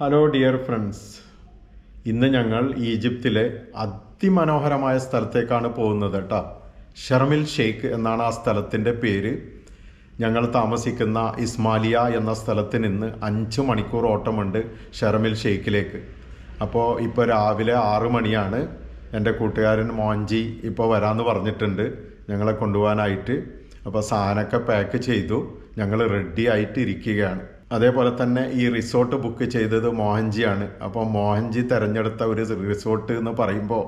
Hello dear friends ഇന്ന് ഞങ്ങൾ ഈജിപ്തിലെ അതിമനോഹരമായ സ്ഥലത്തേക്കാണ് പോകുന്നത് കേട്ടോ ഷർമിൽ ഷെയ്ഖ് എന്നാണ് ആ സ്ഥലത്തിന്റെ പേര്. ഞങ്ങൾ താമസിക്കുന്ന ഇസ്മാലിയ എന്ന സ്ഥലത്ത് നിന്ന് അഞ്ച് മണിക്കൂർ ഓട്ടമുണ്ട് ഷർമിൽ ഷെയ്ഖിലേക്ക്. അപ്പോൾ ഇപ്പോൾ രാവിലെ ആറ് മണിയാണ്. എന്റെ കൂട്ടുകാരൻ മോഞ്ചി ഇപ്പോൾ വരാമെന്ന് പറഞ്ഞിട്ടുണ്ട്. ഞങ്ങളെ കൊണ്ടുപോകാനായിട്ട്. അപ്പോൾ സാധനമൊക്കെ പാക്ക് ചെയ്തു. ഞങ്ങൾ റെഡി ആയിട്ട് ഇരിക്കുകയാണ് അതേപോലെ തന്നെ ഈ റിസോർട്ട് ബുക്ക് ചെയ്തത് മോഹൻജിയാണ്. അപ്പോൾ മോഹൻജി തിരഞ്ഞെടുത്ത ഒരു റിസോർട്ട് എന്ന് പറയുമ്പോൾ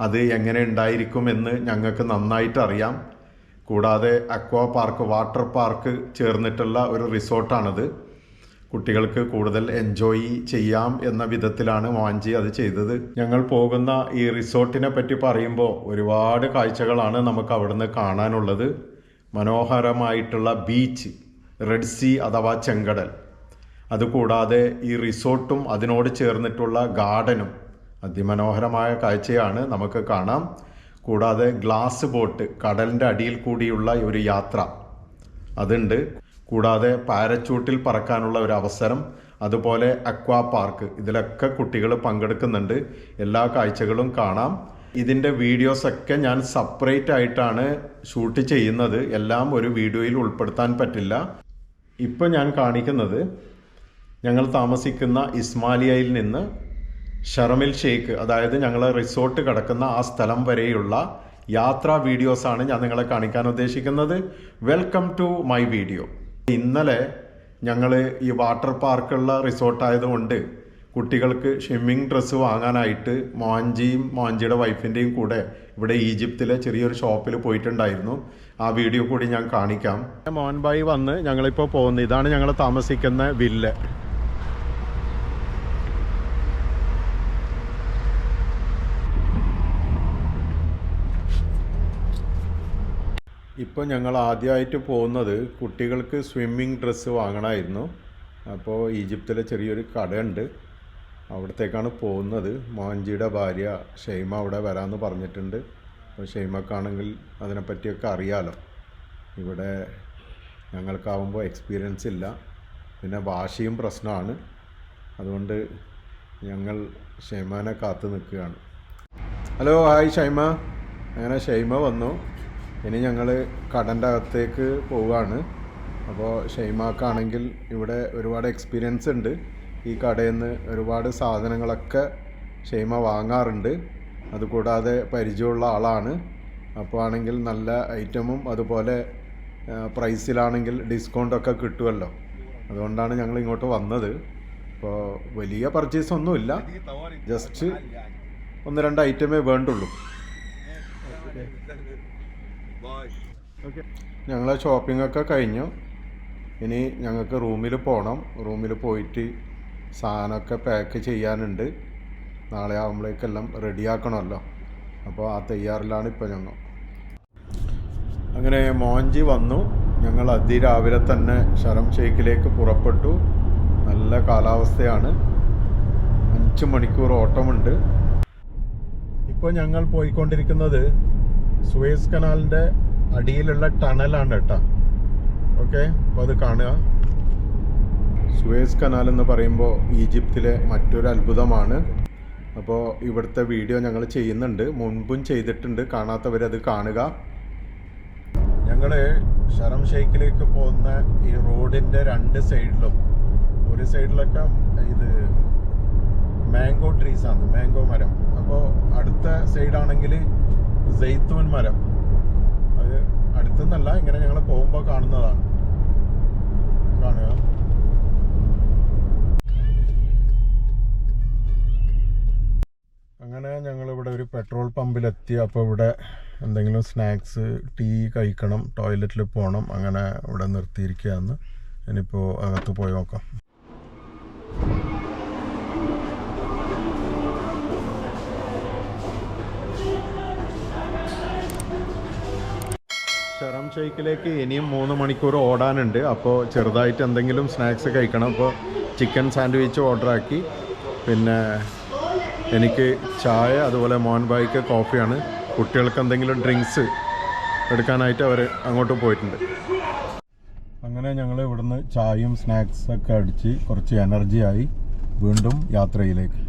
അത് എങ്ങനെ ഉണ്ടായിരിക്കും എന്ന് ഞങ്ങൾക്ക് നന്നായിട്ട് അറിയാം. കൂടാതെ അക്വാ പാർക്ക് വാട്ടർ പാർക്ക് ചേർന്നിട്ടുള്ള ഒരു റിസോർട്ടാണത് കുട്ടികൾക്ക് കൂടുതൽ എൻജോയ് ചെയ്യാം എന്ന വിധത്തിലാണ് മോഹൻജി അത് ചെയ്തത്. ഞങ്ങൾ പോകുന്ന ഈ റിസോർട്ടിനെ പറ്റി പറയുമ്പോൾ ഒരുപാട് കാഴ്ചകളാണ് നമുക്ക് അവിടുന്ന് കാണാനുള്ളത്. മനോഹരമായിട്ടുള്ള ബീച്ച് റെഡ് സീ അഥവാ ചെങ്കടൽ. അതുകൂടാതെ ഈ റിസോർട്ടും അതിനോട് ചേർന്നിട്ടുള്ള ഗാർഡനും അതിമനോഹരമായ കാഴ്ചയാണ് നമുക്ക് കാണാം. കൂടാതെ ഗ്ലാസ് ബോട്ട് കടലിന്റെ അടിയിൽ കൂടിയുള്ള ഒരു യാത്ര. അതുണ്ട്. കൂടാതെ പാരച്ചൂട്ടിൽ പറക്കാനുള്ള ഒരു അവസരം. അതുപോലെ അക്വാ പാർക്ക്. ഇതിലൊക്കെ കുട്ടികൾ പങ്കെടുക്കുന്നുണ്ട്. എല്ലാ കാഴ്ചകളും കാണാം. ഇതിന്റെ വീഡിയോസൊക്കെ ഞാൻ സെപ്പറേറ്റ് ആയിട്ടാണ് ഷൂട്ട് ചെയ്യുന്നത്. എല്ലാം ഒരു വീഡിയോയിൽ ഉൾപ്പെടുത്താൻ പറ്റില്ല. ഇപ്പോൾ ഞാൻ കാണിക്കുന്നത് ഞങ്ങൾ താമസിക്കുന്ന ഇസ്മാലിയയിൽ നിന്ന് ഷർമിൽ ഷെയ്ഖ് അതായത് ഞങ്ങൾ റിസോർട്ട് കിടക്കുന്ന ആ സ്ഥലം വരെയുള്ള യാത്രാ വീഡിയോസാണ് ഞാൻ നിങ്ങളെ കാണിക്കാൻ ഉദ്ദേശിക്കുന്നത്. വെൽക്കം ടു മൈ വീഡിയോ ഇന്നലെ ഞങ്ങൾ ഈ വാട്ടർ പാർക്കുള്ള റിസോർട്ടായതുകൊണ്ട് കുട്ടികൾക്ക് സ്വിമ്മിങ് ഡ്രസ്സ് വാങ്ങാനായിട്ട് മോഹൻജിയും മോഹൻജിയുടെ വൈഫിന്റെയും കൂടെ ഇവിടെ ഈജിപ്തിലെ ചെറിയൊരു ഷോപ്പിൽ പോയിട്ടുണ്ടായിരുന്നു. ആ വീഡിയോ കൂടി ഞാൻ കാണിക്കാം. മോഹൻബായി വന്ന് ഞങ്ങളിപ്പോൾ പോകുന്നത് ഇതാണ് ഞങ്ങൾ താമസിക്കുന്ന വില്ല്. ഇപ്പോൾ ഞങ്ങൾ ആദ്യമായിട്ട് പോകുന്നത് കുട്ടികൾക്ക് സ്വിമ്മിംഗ് ഡ്രസ്സ് വാങ്ങണമായിരുന്നു അപ്പോൾ ഈജിപ്തിലെ ചെറിയൊരു കടയുണ്ട്. അവിടത്തേക്കാണ് പോകുന്നത്. മോഹൻജിയുടെ ഭാര്യ ഷെയ്മ അവിടെ വരാമെന്ന് പറഞ്ഞിട്ടുണ്ട്. അപ്പോൾ ഷെയ്മക്കാണെങ്കിൽ അതിനെപ്പറ്റിയൊക്കെ അറിയാലോ. ഇവിടെ ഞങ്ങൾക്കാവുമ്പോൾ എക്സ്പീരിയൻസ് ഇല്ല. പിന്നെ ഭാഷയും പ്രശ്നമാണ്. അതുകൊണ്ട് ഞങ്ങൾ ഷെയ്മാനെ കാത്തു നിൽക്കുകയാണ്. ഹലോ ഹായ് ഷൈമ അങ്ങനെ ഷെയ്മ വന്നു. ഇനി ഞങ്ങൾ കടന്റെ അകത്തേക്ക് പോവുകയാണ്. അപ്പോൾ ഷെയ്മാക്കാണെങ്കിൽ ഇവിടെ ഒരുപാട് എക്സ്പീരിയൻസ് ഉണ്ട്. ഈ കടയിൽ നിന്ന് ഒരുപാട് സാധനങ്ങളൊക്കെ ഷെയ്മ വാങ്ങാറുണ്ട്. അതുകൂടാതെ പരിചയമുള്ള ആളാണ്. അപ്പോൾ ആണെങ്കിൽ നല്ല ഐറ്റമും അതുപോലെ പ്രൈസിലാണെങ്കിൽ ഡിസ്കൗണ്ടൊക്കെ കിട്ടുമല്ലോ അതുകൊണ്ടാണ് ഞങ്ങൾ ഇങ്ങോട്ട് വന്നത്. അപ്പോൾ വലിയ പർച്ചേസ് ഒന്നുമില്ല. ജസ്റ്റ് ഒന്ന് രണ്ട് ഐറ്റമേ വേണ്ടുള്ളൂ. ഞങ്ങളെ ഷോപ്പിംഗ് ഒക്കെ കഴിഞ്ഞു. ഇനി ഞങ്ങൾക്ക് റൂമിൽ പോകണം റൂമിൽ പോയിട്ട് സാധനമൊക്കെ പാക്ക് ചെയ്യാനുണ്ട്. നാളെ ആകുമ്പോഴേക്കെല്ലാം റെഡിയാക്കണമല്ലോ. അപ്പോൾ ആ തയ്യാറിലാണ് ഇപ്പോൾ ഞങ്ങൾ. അങ്ങനെ മോഞ്ചി വന്നു. ഞങ്ങൾ അതിരാവിലെ തന്നെ ശരം ഷെയ്ഖിലേക്ക് പുറപ്പെട്ടു. നല്ല കാലാവസ്ഥയാണ്. അഞ്ച് മണിക്കൂർ ഓട്ടമുണ്ട്. ഇപ്പോൾ ഞങ്ങൾ പോയിക്കൊണ്ടിരിക്കുന്നത് സുവേസ് കനാലിന്റെ അടിയിലുള്ള ടണലാണ് കേട്ടോ. ഓക്കെ അപ്പോൾ അത് കാണുക. സുവേസ് കനാൽ എന്ന് പറയുമ്പോൾ ഈജിപ്തിലെ മറ്റൊരു അത്ഭുതമാണ് അപ്പോൾ ഇവിടുത്തെ വീഡിയോ ഞങ്ങൾ ചെയ്യുന്നുണ്ട്. മുൻപും ചെയ്തിട്ടുണ്ട്. കാണാത്തവരത് കാണുക. ഞങ്ങൾ ഷറം ഷെയ്ഖിലേക്ക് പോകുന്ന ഈ റോഡിന്റെ രണ്ട് സൈഡിലും ഒരു സൈഡിലൊക്കെ ഇത് മാംഗോ ട്രീസ് ആണ് മാംഗോ മരം. അപ്പോൾ അടുത്ത സൈഡാണെങ്കിൽ ജെയ്ത്തൂൻ മരം. അത് അടുത്തുനിന്നല്ല ഇങ്ങനെ ഞങ്ങൾ പോകുമ്പോൾ കാണുന്നതാണ്. കാണുക. പെട്രോൾ പമ്പിലെത്തി അപ്പോൾ ഇവിടെ എന്തെങ്കിലും സ്നാക്സ് ടീ കഴിക്കണം ടോയ്ലറ്റിൽ പോകണം അങ്ങനെ ഇവിടെ നിർത്തിയിരിക്കുകയാണ്. ഇനിയിപ്പോൾ അകത്ത് പോയി നോക്കാം. ഷറം ഷെയ്ക്കിലേക്ക് ഇനിയും മൂന്ന് മണിക്കൂർ ഓടാനുണ്ട്. അപ്പോൾ ചെറുതായിട്ട് എന്തെങ്കിലും സ്നാക്സ് കഴിക്കണം. അപ്പോൾ ചിക്കൻ സാൻഡ്വിച്ച് ഓർഡറാക്കി. പിന്നെ എനിക്ക് ചായ അതുപോലെ മോൻ മോഹൻബായിക്ക് കോഫിയാണ്. കുട്ടികൾക്ക് എന്തെങ്കിലും ഡ്രിങ്ക്സ് എടുക്കാനായിട്ട് അവർ അങ്ങോട്ട് പോയിട്ടുണ്ട്. അങ്ങനെ ഞങ്ങൾ ഇവിടുന്ന് ചായയും സ്നാക്സ് ഒക്കെ അടിച്ച് കുറച്ച് എനർജി ആയി വീണ്ടും യാത്രയിലേക്ക്.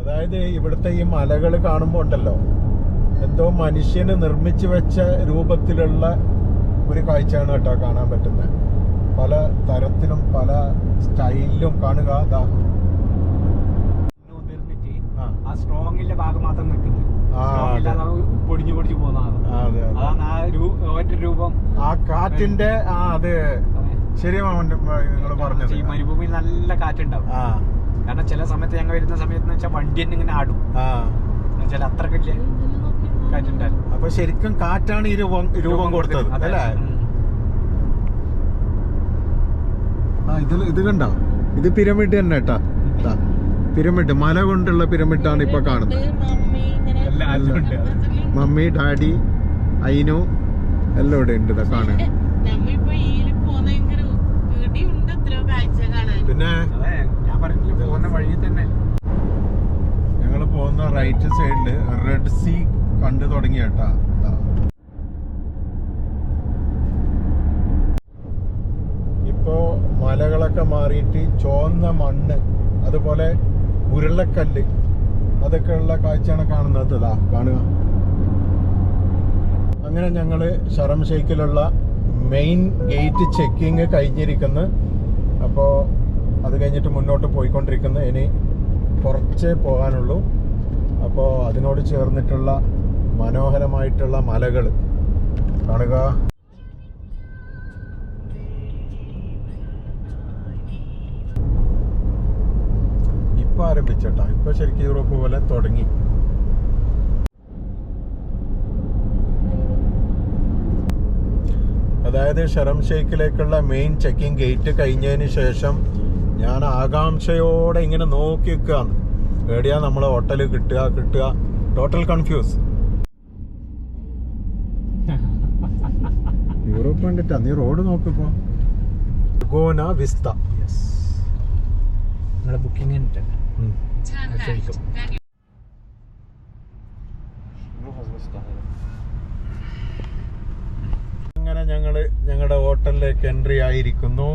അതായത് ഇവിടുത്തെ ഈ മലകൾ കാണുമ്പോൾ ഉണ്ടല്ലോ എന്തോ മനുഷ്യന് നിർമ്മിച്ചു വെച്ച രൂപത്തിലുള്ള ഒരു കാഴ്ചയാണ് കേട്ടോ കാണാൻ പറ്റുന്നത്. പല തരത്തിലും പല സ്റ്റൈലിലും കാണുക അതാ നിർമ്മിച്ച് ആ. സ്ട്രോങ്ങിന്റെ ഭാഗം മാത്രം നിൽക്കുന്നു പൊടിഞ്ഞു പൊടിഞ്ഞു പോകുന്നതാണ്. അതെ അതെ. അതാണ് ആ ഒരു ഒറ്റ രൂപം. ആ കാറ്റിന്റെ ആ അതെ. ശരിയാണ് നിങ്ങൾ പറഞ്ഞത്. ഈ മരുഭൂമിയിൽ നല്ല കാറ്റുണ്ടാവും. കാരണം ചില സമയത്ത് ഞങ്ങൾ വരുന്ന സമയത്ത് വെച്ചാൽ വണ്ടി തന്നെ ഇങ്ങനെ ആടും. ചില വലിയ കാറ്റുണ്ടാവും. അപ്പൊ ശരിക്കും കാറ്റാണ് ഈ രൂപം രൂപം കൊടുത്തത് അതല്ലേ അല്ലേ? ആ ഇത് ഇത് കണ്ടോ? ഇത് പിരമിഡ് തന്നെ കേട്ടാ പിരമിഡ് മല കൊണ്ടുള്ള പിരമിഡാണ് ഇപ്പൊ കാണുന്നത്. മമ്മി ഡാഡി അയിനു എല്ലാം ഇവിടെ ഉണ്ട് ഇതാ കാണാൻ. പിന്നെ ഞങ്ങൾ പോകുന്ന റൈറ്റ് സൈഡിൽ റെഡ് സീ കണ്ടു തുടങ്ങി കേട്ടാ ദാ. ഇപ്പോ മലകളൊക്കെ മാറിയിട്ട് ചുവന്ന മണ്ണ് അതുപോലെ ഉരുളക്കല്ല് അതൊക്കെയുള്ള കാഴ്ചയാണ് കാണുന്നത്. ഇതാ കാണുക. അങ്ങനെ ഞങ്ങൾ ഷറം മെയിൻ ഗേറ്റ് ചെക്കിങ് കഴിഞ്ഞിരിക്കുന്നു. അപ്പോൾ അത് കഴിഞ്ഞിട്ട് മുന്നോട്ട് പോയിക്കൊണ്ടിരിക്കുന്നു. ഇനി കുറച്ചേ പോകാനുള്ളൂ. അപ്പോൾ അതിനോട് ചേർന്നിട്ടുള്ള മനോഹരമായിട്ടുള്ള മലകൾ കാണുക. ഇപ്പൊ ആരംഭിച്ചട്ടാ. ഇപ്പൊ ശരിക്കും യൂറോപ്പ് പോലെ തുടങ്ങി. അതായത് ഷറം ഷെയ്ഖിലേക്കുള്ള മെയിൻ ചെക്കിംഗ് ഗേറ്റ് കഴിഞ്ഞതിന് ശേഷം ഞാൻ ആകാംക്ഷയോടെ ഇങ്ങനെ നോക്കി നിൽക്കുകയാണ്. എവിടെയാ നമ്മളെ ഹോട്ടൽ കിട്ടുക കിട്ടുക? ടോട്ടൽ കൺഫ്യൂസ് യൂറോപ്പ് കണ്ടിട്ടാ. നീ റോഡ് നോക്കിപ്പോ ഗോന വിസ്ത. നിങ്ങളെ ബുക്കിംഗ് അങ്ങനെ ഞങ്ങൾ ഞങ്ങളുടെ ഹോട്ടലിലേക്ക് എൻട്രി ആയിരിക്കുന്നു.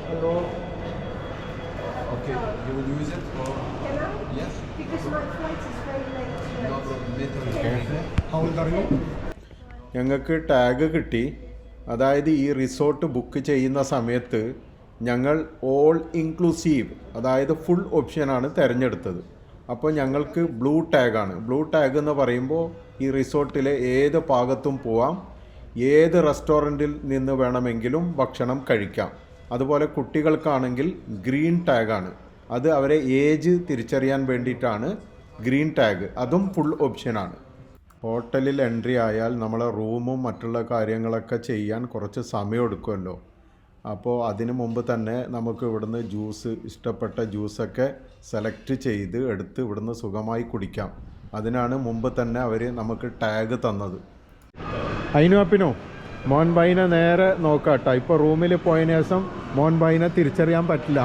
Hello. Okay, you will use it or yes? Because my flight is very late No today. problem. Later. How old are you? ഞങ്ങൾക്ക് ടാഗ് കിട്ടി അതായത് ഈ റിസോർട്ട് ബുക്ക് ചെയ്യുന്ന സമയത്ത് ഞങ്ങൾ ഓൾ ഇൻക്ലൂസീവ് അതായത് ഫുൾ ഓപ്ഷനാണ് തിരഞ്ഞെടുത്തത് അപ്പോൾ ഞങ്ങൾക്ക് ബ്ലൂ ടാഗാണ് ബ്ലൂ ടാഗ് എന്ന് പറയുമ്പോൾ ഈ റിസോർട്ടിലെ ഏത് ഭാഗത്തും പോവാം ഏത് റെസ്റ്റോറന്റിൽ നിന്ന് വേണമെങ്കിലും ഭക്ഷണം കഴിക്കാം. അതുപോലെ കുട്ടികൾക്കാണെങ്കിൽ ഗ്രീൻ ടാഗാണ് അത് അവരെ ഏജ് തിരിച്ചറിയാൻ വേണ്ടിയിട്ടാണ് ഗ്രീൻ ടാഗ്. അതും ഫുൾ ഓപ്ഷനാണ് ഹോട്ടലിൽ എൻട്രി ആയാൽ നമ്മളെ റൂമും മറ്റുള്ള കാര്യങ്ങളൊക്കെ ചെയ്യാൻ കുറച്ച് സമയം എടുക്കുമല്ലോ. അപ്പോൾ അതിനു മുമ്പ് തന്നെ നമുക്ക് ഇവിടുന്ന് ജ്യൂസ് ഇഷ്ടപ്പെട്ട ജ്യൂസൊക്കെ സെലക്ട് ചെയ്ത് എടുത്ത് ഇവിടുന്ന് സുഖമായി കുടിക്കാം. അതിനാണ് മുമ്പ് തന്നെ അവർ നമുക്ക് ടാഗ് തന്നത്. അതിനു അപ്പിനോ മോൻ ബൈനെ നേരെ നോക്കാട്ടോ. ഇപ്പോൾ റൂമിൽ പോയതിനു ശേഷം മോൻ ബൈനെ തിരിച്ചറിയാൻ പറ്റില്ല.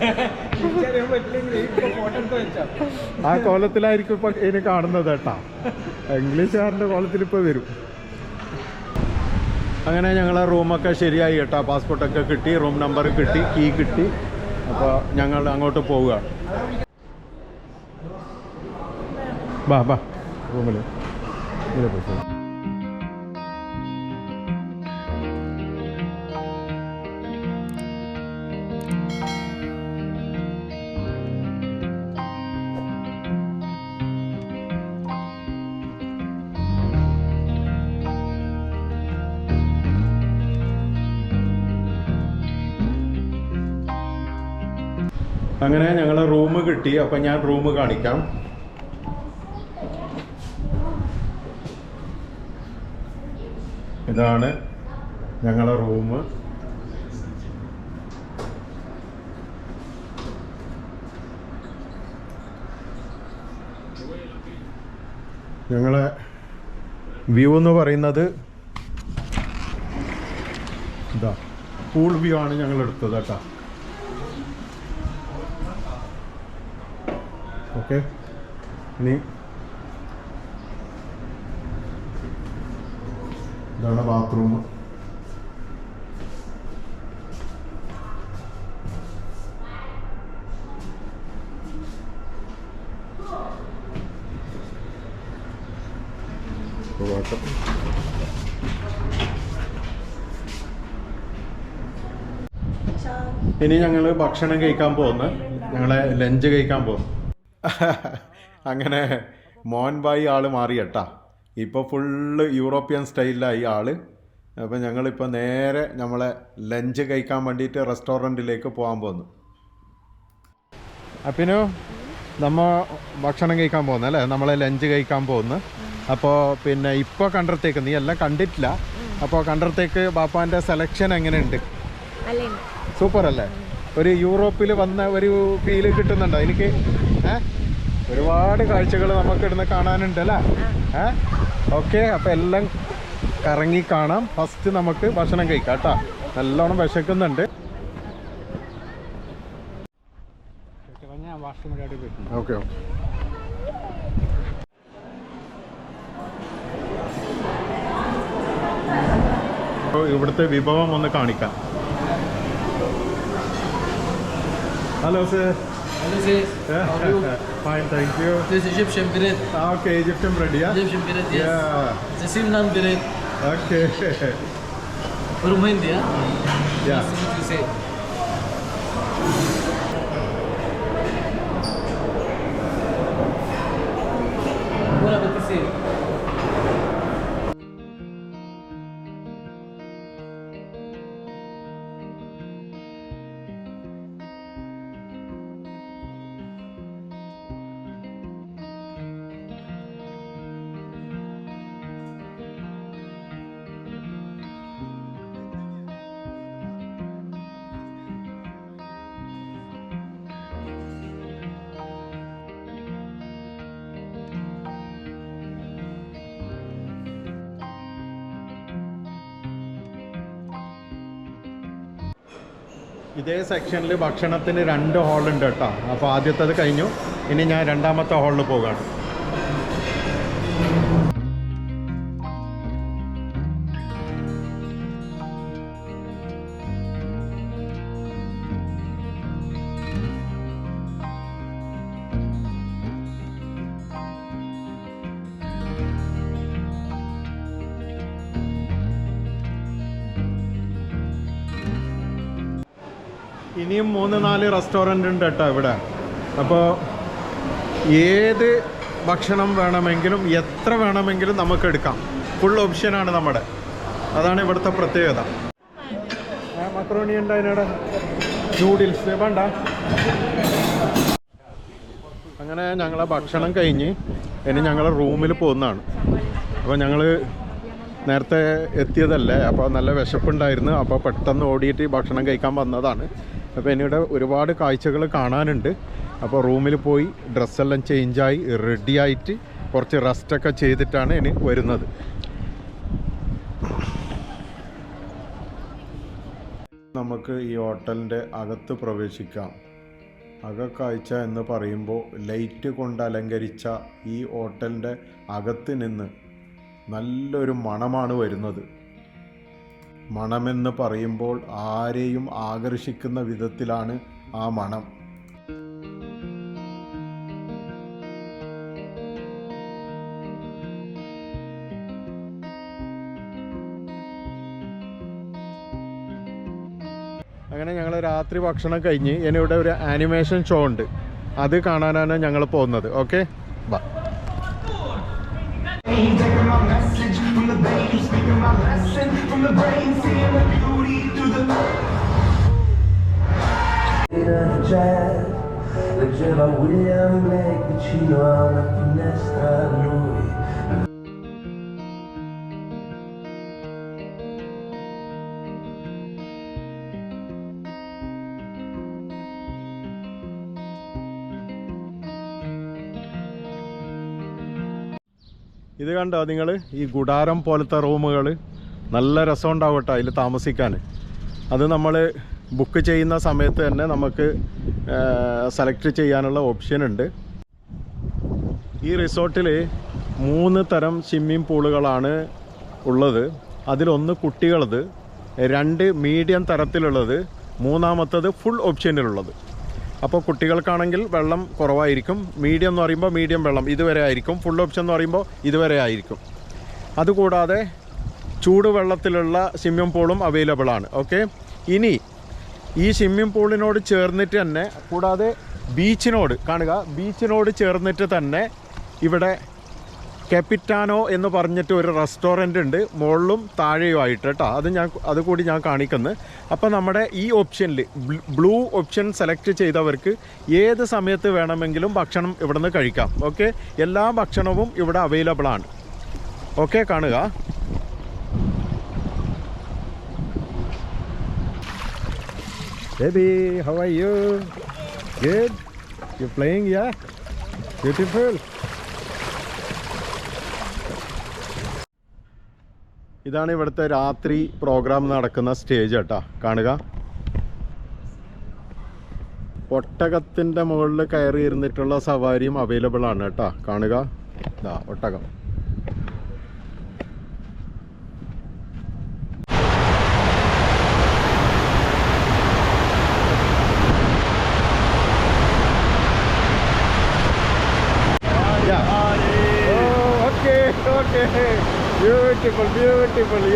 ആ കോലത്തിലായിരിക്കും ഇപ്പൊ ഇനി കാണുന്നത് കേട്ടാ. ഇംഗ്ലീഷുകാരന്റെ കോലത്തിൽ ഇപ്പോൾ വരും. അങ്ങനെ ഞങ്ങളെ റൂമൊക്കെ ശരിയായി കേട്ടോ. പാസ്പോർട്ടൊക്കെ കിട്ടി റൂം നമ്പർ കിട്ടി കീ കിട്ടി. അപ്പോൾ ഞങ്ങൾ അങ്ങോട്ട് പോവുകയാണ് ബാ ബാ റൂമിൽ പോയി അങ്ങനെ ഞങ്ങളെ റൂം കിട്ടി അപ്പം ഞാൻ റൂം കാണിക്കാം. ഇതാണ് ഞങ്ങളുടെ റൂം. ഞങ്ങളെ വ്യൂ എന്ന് പറയുന്നത് ഇതാ പൂൾ വ്യൂ ആണ് ഞങ്ങൾ എടുത്തത് കേട്ടോ. ഓക്കെ ഇനി ഇതാണ് ബാത്റൂം ഇനി ഞങ്ങൾ ഭക്ഷണം കഴിക്കാൻ പോകുന്നു. ഞങ്ങളെ ലഞ്ച് കഴിക്കാൻ പോകും അങ്ങനെ മോൻ ബായി ആൾ മാറി കേട്ടാ. ഇപ്പോൾ ഫുള്ള് യൂറോപ്യൻ സ്റ്റൈലിലായി ആൾ അപ്പോൾ ഞങ്ങളിപ്പോൾ നേരെ നമ്മളെ ലഞ്ച് കഴിക്കാൻ വേണ്ടിയിട്ട് റെസ്റ്റോറന്റിലേക്ക് പോകാൻ പോകുന്നു അപ്പിനു നമ്മൾ ഭക്ഷണം കഴിക്കാൻ പോകുന്നു അല്ലേ? നമ്മളെ ലഞ്ച് കഴിക്കാൻ പോകുന്നു അപ്പോൾ പിന്നെ ഇപ്പോൾ കണ്ടിടത്തേക്ക് നീ എല്ലാം കണ്ടിട്ടില്ല. അപ്പോൾ കണ്ടിടത്തേക്ക് ബാപ്പാന്റെ സെലക്ഷൻ എങ്ങനെയുണ്ട്? സൂപ്പർ അല്ലേ? ഒരു യൂറോപ്പിൽ വന്ന ഒരു ഫീൽ കിട്ടുന്നുണ്ടോ? എനിക്ക് ഏ? ഒരുപാട് കാഴ്ചകൾ നമുക്ക് ഇടുന്ന് കാണാനുണ്ട് അല്ലേ? ഏ? ഓക്കെ അപ്പം എല്ലാം കറങ്ങി കാണാം. ഫസ്റ്റ് നമുക്ക് ഭക്ഷണം കഴിക്കാം കേട്ടോ. നല്ലോണം വിശക്കുന്നുണ്ട്. Okay okay. അപ്പോൾ ഇവിടുത്തെ വിഭവം ഒന്ന് കാണിക്കാം. Hello sir Hello, sis. How are you? Fine thank you This is Egyptian bread. Okay Egyptian റെഡിയാ Egyptian bread, yes. It's a Simnan bread okay from India. Yeah This is what you say. ഇതേ സെക്ഷനിൽ ഭക്ഷണത്തിന് രണ്ട് ഹാളുണ്ട് കേട്ടോ. അപ്പോൾ ആദ്യത്തത് കഴിഞ്ഞു. ഇനി ഞാൻ രണ്ടാമത്തെ ഹാളിൽ പോകാണ്. ഇനിയും മൂന്ന് നാല് റെസ്റ്റോറന്റ് ഉണ്ട് കേട്ടോ ഇവിടെ. അപ്പോൾ ഏത് ഭക്ഷണം വേണമെങ്കിലും എത്ര വേണമെങ്കിലും നമുക്ക് എടുക്കാം. ഫുൾ ഓപ്ഷനാണ് നമ്മുടെ. അതാണ് ഇവിടുത്തെ പ്രത്യേകത. മക്രോണി ഉണ്ട് അതിനോട് നൂഡിൽസ് വേണ്ട. അങ്ങനെ ഞങ്ങളെ ഭക്ഷണം കഴിഞ്ഞ് ഇനി ഞങ്ങൾ റൂമിൽ പോകുന്നതാണ്. അപ്പോൾ ഞങ്ങൾ നേരത്തെ എത്തിയതല്ലേ? അപ്പോൾ നല്ല വിശപ്പുണ്ടായിരുന്നു. അപ്പോൾ പെട്ടെന്ന് ഓടിയിട്ട് ഭക്ഷണം കഴിക്കാൻ വന്നതാണ്. അപ്പോൾ എന്നിവിടെ ഒരുപാട് കാഴ്ചകൾ കാണാനുണ്ട്. അപ്പോൾ റൂമിൽ പോയി ഡ്രസ്സെല്ലാം ചേഞ്ചായി റെഡിയായിട്ട് കുറച്ച് റെസ്റ്റൊക്കെ ചെയ്തിട്ടാണ് ഇനി വരുന്നത്. നമുക്ക് ഈ ഹോട്ടലിന്റെ അകത്ത് പ്രവേശിക്കാം. അകക്കാഴ്ച എന്ന് പറയുമ്പോൾ ലൈറ്റ് കൊണ്ട് അലങ്കരിച്ച ഈ ഹോട്ടലിന്റെ അകത്ത് നിന്ന് നല്ലൊരു മണമാണ് വരുന്നത്. മണമെന്ന് പറയുമ്പോൾ ആരെയും ആകർഷിക്കുന്ന വിധത്തിലാണ് ആ മണം. അങ്ങനെ ഞങ്ങൾ രാത്രി ഭക്ഷണം കഴിഞ്ഞ് ഇനി ഇവിടെ ഒരു ആനിമേഷൻ ഷോ ഉണ്ട്. അത് കാണാനാണ് ഞങ്ങൾ പോകുന്നത്. ഓക്കെ? ബാ. vein Speaking my lesson from the brain Seeing the beauty through the Legit, I will make the chino alla finestra lui ഇത് കണ്ടോ നിങ്ങൾ ഈ ഗുഡാരം പോലത്തെ റൂമുകൾ നല്ല രസം കേട്ടോ അതിൽ താമസിക്കാൻ അത് നമ്മൾ ബുക്ക് ചെയ്യുന്ന സമയത്ത് തന്നെ നമുക്ക് സെലക്ട് ചെയ്യാനുള്ള ഓപ്ഷൻ ഉണ്ട്. ഈ റിസോർട്ടിൽ മൂന്ന് തരം സ്വിമ്മിംഗ് പൂളുകളാണ് ഉള്ളത്. അതിലൊന്ന് കുട്ടികളത് രണ്ട് മീഡിയം തരത്തിലുള്ളത് മൂന്നാമത്തത് ഫുൾ ഓപ്ഷനിലുള്ളത് അപ്പോൾ കുട്ടികൾക്കാണെങ്കിൽ വെള്ളം കുറവായിരിക്കും. മീഡിയം എന്ന് പറയുമ്പോൾ മീഡിയം വെള്ളം ഇതുവരെ ആയിരിക്കും. ഫുൾ ഓപ്ഷൻ എന്ന് പറയുമ്പോൾ ഇതുവരെ ആയിരിക്കും. അതുകൂടാതെ ചൂടുവെള്ളത്തിലുള്ള സ്വിമ്മിംഗ് പൂളും അവൈലബിൾ ആണ്. ഓക്കെ ഇനി ഈ സ്വിമ്മിംഗ് പൂളിനോട് ചേർന്നിട്ട് തന്നെ കൂടാതെ ബീച്ചിനോട് കാണുക ബീച്ചിനോട് ചേർന്നിട്ട് തന്നെ ഇവിടെ കെപ്പിറ്റാനോ എന്ന് പറഞ്ഞിട്ട് ഒരു റെസ്റ്റോറന്റ് ഉണ്ട്. മുകളിലും താഴെയുമായിട്ട് കേട്ടോ. അത് ഞാൻ അതുകൂടി ഞാൻ കാണിക്കുന്നു. അപ്പോൾ നമ്മുടെ ഈ ഓപ്ഷനിൽ ബ്ലൂ ഓപ്ഷൻ സെലക്ട് ചെയ്തവർക്ക് ഏത് സമയത്ത് വേണമെങ്കിലും ഭക്ഷണം ഇവിടുന്ന് കഴിക്കാം. ഓക്കെ എല്ലാ ഭക്ഷണവും ഇവിടെ അവൈലബിൾ ആണ്. ഓക്കെ കാണുക. How how are you good you playing yeah Beautiful. ഇതാണ് ഇവിടുത്തെ രാത്രി പ്രോഗ്രാം നടക്കുന്ന സ്റ്റേജ് കേട്ടാ കാണുക. ഒട്ടകത്തിന്റെ മുകളിൽ കയറി ഇരുന്നിട്ടുള്ള സവാരിയും അവൈലബിൾ ആണ് കേട്ടാ. കാണുക. ഇതാ ഒട്ടകം. people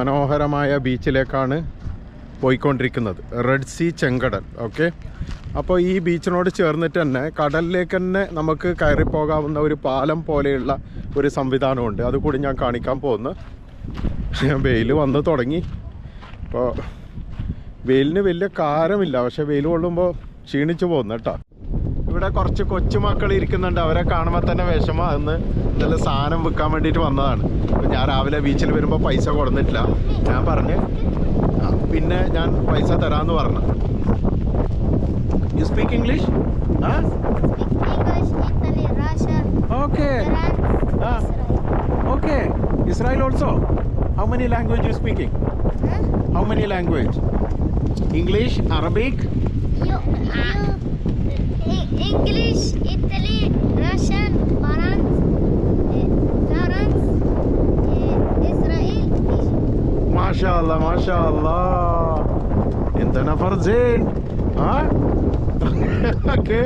മനോഹരമായ ബീച്ചിലേക്കാണ് പോയിക്കൊണ്ടിരിക്കുന്നത്. റെഡ് സീ ചെങ്കടൽ ഓക്കെ അപ്പോൾ ഈ ബീച്ചിനോട് ചേർന്നിട്ട് തന്നെ കടലിലേക്ക് തന്നെ നമുക്ക് കയറിപ്പോകാവുന്ന ഒരു പാലം പോലെയുള്ള ഒരു സംവിധാനമുണ്ട്. അതുകൂടി ഞാൻ കാണിക്കാൻ പോകുന്നു. വെയിൽ വന്ന് തുടങ്ങി. അപ്പോൾ വെയിലിന് വലിയ കാരമില്ല. പക്ഷേ വെയിൽ കൊള്ളുമ്പോൾ ക്ഷീണിച്ചു പോകുന്നു കേട്ടോ. ഇവിടെ കുറച്ച് കൊച്ചുമക്കൾ ഇരിക്കുന്നുണ്ട്. അവരെ കാണുമ്പോൾ തന്നെ വിഷമം. അന്ന് ഇന്നലെ സാധനം വിൽക്കാൻ വേണ്ടിയിട്ട് വന്നതാണ്. അപ്പം ഞാൻ രാവിലെ ബീച്ചിൽ വരുമ്പോൾ പൈസ കൊടുന്നിട്ടില്ല ഞാൻ പറഞ്ഞ് പിന്നെ ഞാൻ പൈസ തരാമെന്ന് പറഞ്ഞു. You speak English okay. Okay Israel also how many language you speaking how many language English Arabic English, Italy, Russian, France, eh, France, eh, Israel, Egypt. മാഷാ അല്ലാ മാഷാ അല്ലാ انت نفر زين ها ഓക്കെ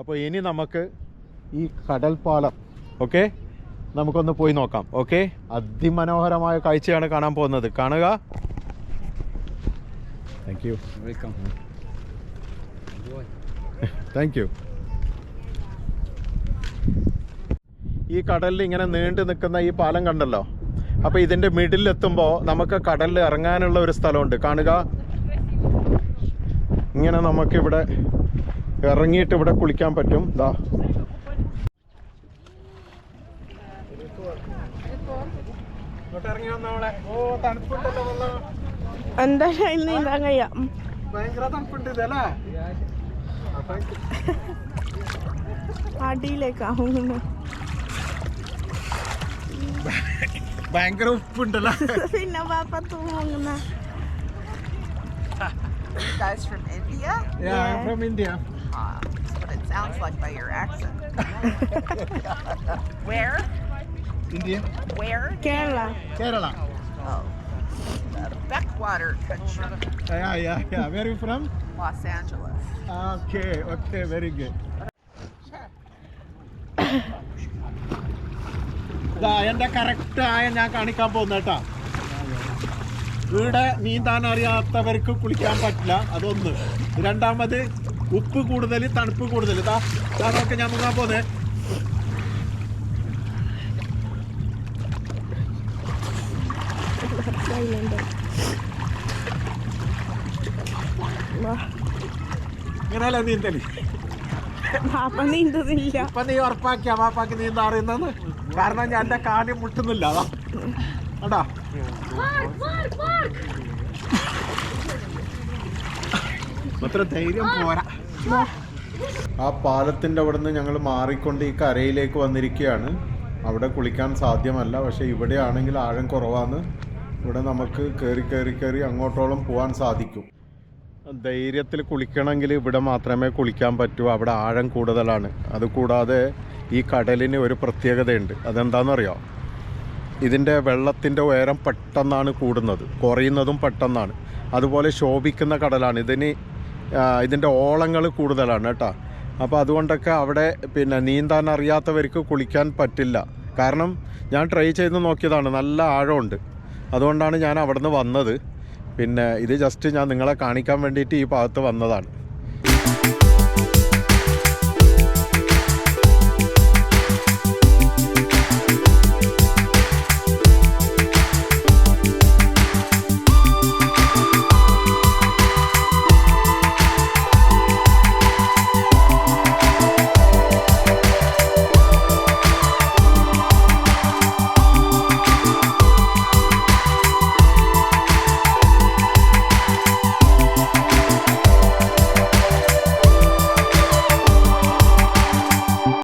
അപ്പോൾ ഇനി നമുക്ക് ഈ കടൽ പാലം ഓക്കെ നമുക്കൊന്ന് പോയി നോക്കാം ഓക്കെ അതിമനോഹരമായ കാഴ്ചയാണ് കാണാൻ പോകുന്നത് കാണുക thank U Welcome. thank you ഈ കടലിൽ ഇങ്ങനെ നീണ്ടു നിൽക്കുന്ന ഈ പാലം കണ്ടല്ലോ. അപ്പോൾ ഇതിന്റെ മിഡിൽ എത്തുമ്പോൾ നമുക്ക് കടലിൽ ഇറങ്ങാനുള്ള ഒരു സ്ഥലമുണ്ട്. കാണുക. ഇങ്ങനെ നമുക്കിവിടെ ഇറങ്ങിയിട്ട് ഇവിടെ കുളിക്കാൻ പറ്റും. ദാ. എന്താ അതിൽ നീന്താൻ കഴിയാം? ഭയങ്കര തണുപ്പുണ്ട് ഇതല്ലേ അടിയിലേക്കാവുന്നു ഭയങ്കര ഉപ്പുണ്ടല്ലോ പിന്നെ പാപ്പ തൂങ്ങുന്ന guys from India? Yeah, yeah. I'm from India. Uh, that's what it sounds like by your accent. Where? India. Where? Kerala. Kerala. Oh, backwater country, Yeah, yeah, yeah. Where are you from? Los Angeles. Okay, okay, very good. എന്റെ correct ആയ ഞാൻ കാണിക്കാൻ പോകുന്ന കേട്ടാ ഇവിടെ നീന്താൻ അറിയാത്തവർക്ക് കുളിക്കാൻ പറ്റില്ല അതൊന്ന് രണ്ടാമത് ഉപ്പ് കൂടുതൽ തണുപ്പ് കൂടുതൽ ഇതാ നോക്ക് ഞാൻ മുങ്ങാൻ പോന്നെ സൈലന്റ് ഇങ്ങനെയല്ല നീന്തൽ പാപ്പ നീന്തുന്നില്ല. ഇപ്പൊ നീ ഉറപ്പാക്കിയ വാപ്പാക്ക് നീന്താ അറിയുന്നത് കാരണം ഞാൻ എന്റെ കാര്യം മുട്ടുന്നില്ല. അതാ അടാ അത്ര ധൈര്യം പോരാ. ആ പാലത്തിന്റെ അവിടെ നിന്ന് ഞങ്ങൾ മാറിക്കൊണ്ട് ഈ കരയിലേക്ക് വന്നിരിക്കുകയാണ്. അവിടെ കുളിക്കാൻ സാധ്യമല്ല പക്ഷെ ഇവിടെ ആണെങ്കിൽ ആഴം കുറവാണ് ഇവിടെ നമുക്ക് കയറി കയറി കയറി അങ്ങോട്ടോളം പോകാൻ സാധിക്കും. ധൈര്യത്തിൽ കുളിക്കണമെങ്കിൽ ഇവിടെ മാത്രമേ കുളിക്കാൻ പറ്റൂ. അവിടെ ആഴം കൂടുതലാണ്. അതുകൂടാതെ ഈ കടലിന് ഒരു പ്രത്യേകതയുണ്ട്. അതെന്താണെന്നറിയോ? ഇതിന്റെ വെള്ളത്തിന്റെ ഉയരം പെട്ടെന്നാണ് കൂടുന്നത്. കുറയുന്നതും പെട്ടെന്നാണ്. അതുപോലെ ശോഭിക്കുന്ന കടലാണ്. ഇതിന് ഇതിന്റെ ഓളങ്ങൾ കൂടുതലാണ് കേട്ടോ. അപ്പോൾ അതുകൊണ്ടൊക്കെ അവിടെ പിന്നെ നീന്താൻ അറിയാത്തവർക്ക് കുളിക്കാൻ പറ്റില്ല. കാരണം ഞാൻ ട്രൈ ചെയ്ത് നോക്കിയതാണ്. നല്ല ആഴമുണ്ട്. അതുകൊണ്ടാണ് ഞാൻ അവിടെ നിന്ന് വന്നത്. പിന്നെ ഇത് ജസ്റ്റ് ഞാൻ നിങ്ങളെ കാണിക്കാൻ വേണ്ടിയിട്ട് ഈ ഭാഗത്ത് വന്നതാണ്.